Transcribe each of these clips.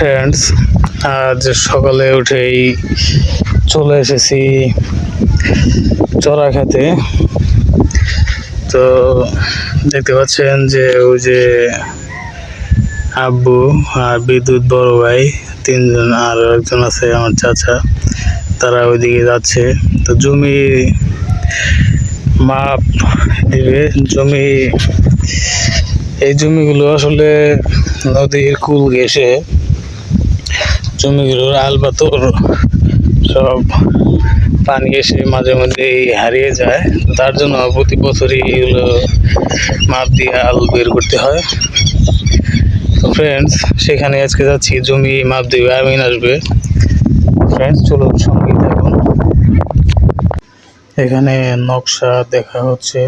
Friends আজ সকালে উঠেই চলে এসেছি চড়া খেতে। তো দেখতে পাচ্ছেন যে ওই যে আব্বু আর বিদ্যুৎ বড় ভাই তিনজন আর একজন আছে আমার চাচা, তারা ওইদিকে যাচ্ছে। তো জমি মাপ দিবে। জমি, এই জমিগুলো আসলে নদীর কুল ঘেসে জমিগুলোর আল পাথর সব পানি এসে মাঝে মধ্যেই হারিয়ে যায়। তার জন্য প্রতি বছরই এগুলো মাপ দিয়ে আল বের করতে হয়। তো ফ্রেন্ডস সেখানে আজকে যাচ্ছি, জমি মাপ দিবে আমিন আসবে। ফ্রেন্ডস চলুন সঙ্গে থাকুন। এখানে নকশা দেখা হচ্ছে।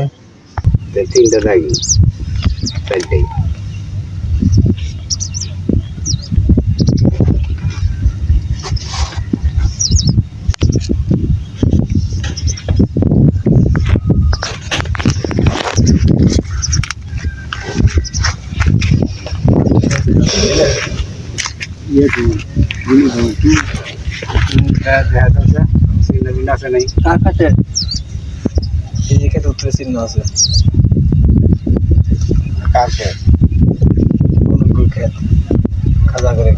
কাকাতে এই ক্ষেত্রে উত্তরে চিহ্ন আছে অনুকূল খেত? খাজা করে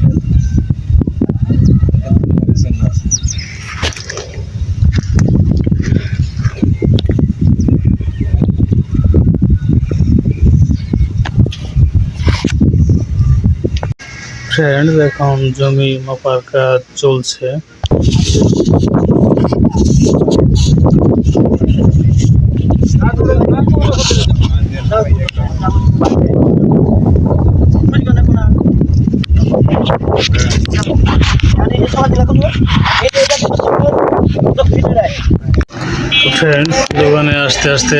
ফ্রেন্ডস এখন জমি মাপার কাজ চলছে। ফ্রেন্ডস দোকানে আসতে আসতে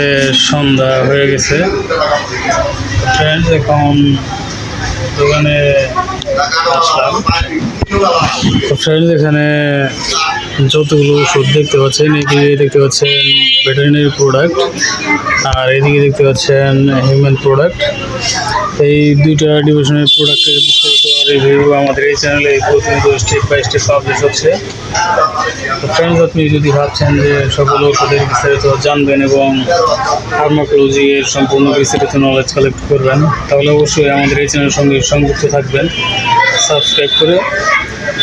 সন্ধ্যা হয়ে গেছে। ফ্রেন্ডস এখন দোকানে আসলাম। তো এখানে যতগুলো ওষুধ দেখতে পাচ্ছেন এদিকে দেখতে পাচ্ছেন ভেটেরিনারি প্রোডাক্ট আর এদিকে দেখতে পাচ্ছেন হিউম্যান প্রোডাক্ট এই দুইটা ডিভিশনের প্রোডাক্টের রিভিউ আমাদের এই চ্যানেলে প্রতিনিয়ত স্টেপ বাই স্টেপ পাবলিশ হচ্ছে। তো ফ্রেন্ডস আপনি যদি ভাবছেন যে সকল ওষুধের বিস্তারিত জানবেন এবং ফার্মাকোলজি এর সম্পূর্ণ বিস্তারিত নলেজ কালেক্ট করবেন, তাহলে অবশ্যই আমাদের এই চ্যানেলের সঙ্গে সংযুক্ত থাকবেন। সাবস্ক্রাইব করে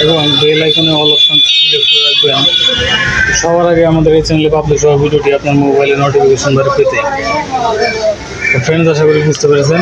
এবং বেল আইকনে অল অপশন সিলেক্ট করে রাখবেন। সবার আগে আমাদের এই চ্যানেলে পাবলিশ হওয়া ভিডিওটি আপনার মোবাইলে নোটিফিকেশন দ্বারা পেতে। ফ্রেন্ডস আশা করি বুঝতে পেরেছেন।